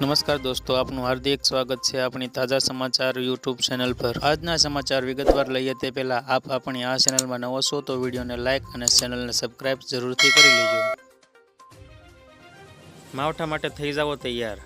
નમસ્કાર દોસ્તો, આપનું હાર્દિક સ્વાગત છે આપણી તાજા સમાચાર યુટ્યુબ ચેનલ પર. આજના સમાચાર વિગતવાર લઈએ તે પહેલા આપ આપણી આ ચેનલમાં નવો છો તો વિડીયોને લાઇક અને ચેનલને સબસ્ક્રાઇબ જરૂરથી કરી લેજો. માવઠા માટે થઈ જાવો તૈયાર.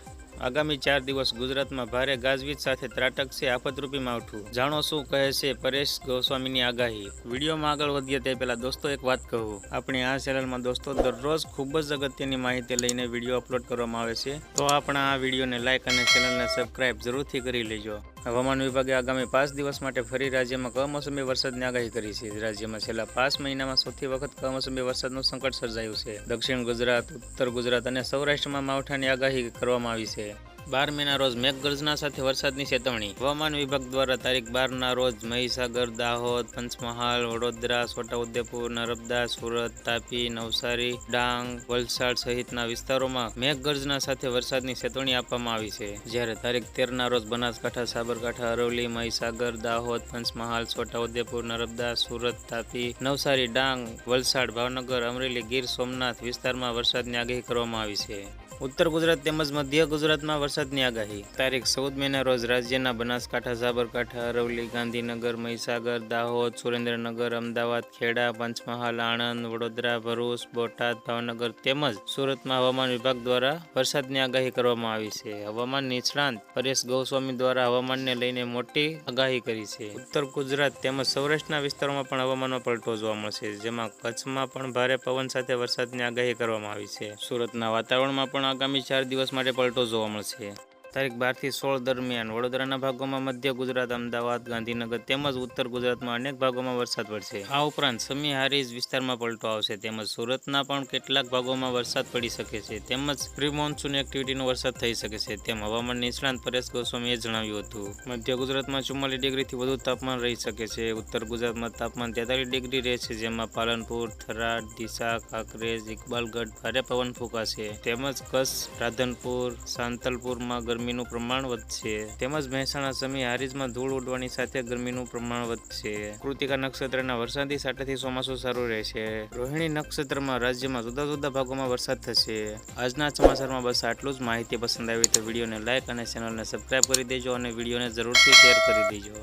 આગામી ચાર દિવસ ગુજરાતમાં ભારે ગાજવીજ સાથે ત્રાટકશે આફતરૂપી માવઠું. જાણો શું કહે છે પરેશ ગોસ્વામીની આગાહી? વિડીયોમાં આગળ વધીએ તે પહેલાં દોસ્તો એક વાત કહું. આપણી આ ચેનલમાં દોસ્તો દરરોજ ખૂબ જ અગત્યની માહિતી લઈને વીડિયો અપલોડ કરવામાં આવે છે. તો આપણા આ વિડીયોને લાઇક અને ચેનલને સબસ્ક્રાઇબ જરૂરથી કરી લેજો. હવામાન વિભાગે આગામી પાંચ દિવસ માટે ફરી રાજ્યમાં કમોસમી વરસાદની આગાહી કરી છે. રાજ્યમાં છેલ્લા પાંચ મહિનામાં સૌથી વખત કમોસમી વરસાદનું સંકટ સર્જાયું છે. દક્ષિણ ગુજરાત, ઉત્તર ગુજરાત અને સૌરાષ્ટ્રમાં માવઠાની આગાહી કરવામાં આવી છે. બાર મેના રોજ મેઘગર્જના સાથે વરસાદની ચેતવણી. હવામાન વિભાગ દ્વારા તારીખ બારના રોજ મહીસાગર, દાહોદ, પંચમહાલ, વડોદરા, છોટાઉદેપુર, નર્મદા, સુરત, તાપી, નવસારી, ડાંગ, વલસાડ સહિતના વિસ્તારોમાં મેઘગર્જના સાથે વરસાદની ચેતવણી આપવામાં આવી છે. જ્યારે તારીખ તેરના રોજ બનાસકાંઠા, સાબરકાંઠા, અરવલ્લી, મહીસાગર, દાહોદ, પંચમહાલ, છોટાઉદેપુર, નર્મદા, સુરત, તાપી, નવસારી, ડાંગ, વલસાડ, ભાવનગર, અમરેલી, ગીર સોમનાથ વિસ્તારમાં વરસાદની આગાહી કરવામાં આવી છે. ઉત્તર ગુજરાત તેમજ મધ્ય ગુજરાતમાં વરસાદની આગાહી. તારીખ ચૌદ મેના રોજ રાજ્યના બનાસકાંઠા, સાબરકાંઠા, અરવલ્લી, ગાંધીનગર, મહીસાગર, દાહોદ, સુરેન્દ્રનગર, અમદાવાદ, ખેડા, પંચમહાલ, આણંદ, વડોદરા, ભરૂચ, બોટાદ, ભાવનગર તેમજ સુરતમાં હવામાન વિભાગ દ્વારા વરસાદની આગાહી કરવામાં આવી છે. હવામાન નિષ્ણાંત પરેશ ગોસ્વામી દ્વારા હવામાનને લઈને મોટી આગાહી કરી છે. ઉત્તર ગુજરાત તેમજ સૌરાષ્ટ્રના વિસ્તારોમાં પણ હવામાનમાં પલટો જોવા મળશે, જેમાં કચ્છમાં પણ ભારે પવન સાથે વરસાદની આગાહી કરવામાં આવી છે. સુરતના વાતાવરણમાં પણ આગામી ચાર દિવસ માટે પલટો જોવા મળશે. તારીખ બારથી સોળ દરમિયાન વડોદરાના ભાગોમાં મધ્ય ગુજરાત, અમદાવાદ, ગાંધીનગર તેમજ ઉત્તર ગુજરાતમાં અનેક ભાગોમાં વરસાદ પડશે. આ ઉપરાંત સમી હારીજ વિસ્તારમાં પલટો આવશે તેમજ સુરતના પણ કેટલાક ભાગોમાં વરસાદ પડી શકે છે તેમજ પ્રી મોન્સૂન એક્ટિવિટીનો વરસાદ થઈ શકે છે તેમ હવામાન નિષ્ણાંત પરેશ ગોસ્વામીએ જણાવ્યું હતું. મધ્ય ગુજરાતમાં ચુમ્માલીસ ડિગ્રીથી વધુ તાપમાન રહી શકે છે. ઉત્તર ગુજરાતમાં તાપમાન તેતાલીસ ડિગ્રી રહેશે જેમાં પાલનપુર, થરાદ, ડીસા, કાંકરેજ, ઇકબાલગઢ ભારે પવન ફૂંકાશે તેમજ કચ્છ, રાધનપુર, સાંતલપુરમાં ગરમીનું પ્રમાણ વધશે તેમજ મહેસાણા સમી હારીજમાં ધૂળ ઉડવાની સાથે ગરમીનું પ્રમાણ વધશે કૃતિકા નક્ષત્રના વરસાદી સાટેથી ચોમાસું સારું રહેશે. રોહિણી નક્ષત્રમાં રાજ્યમાં જુદા જુદા ભાગોમાં વરસાદ થશે. આજના સમાચારમાં બસ આટલું જ માહિતી પસંદ આવી તો વિડીયોને લાઇક અને ચેનલને સબસ્ક્રાઇબ કરી દેજો અને વિડીયોને જરૂરથી શેર કરી દેજો.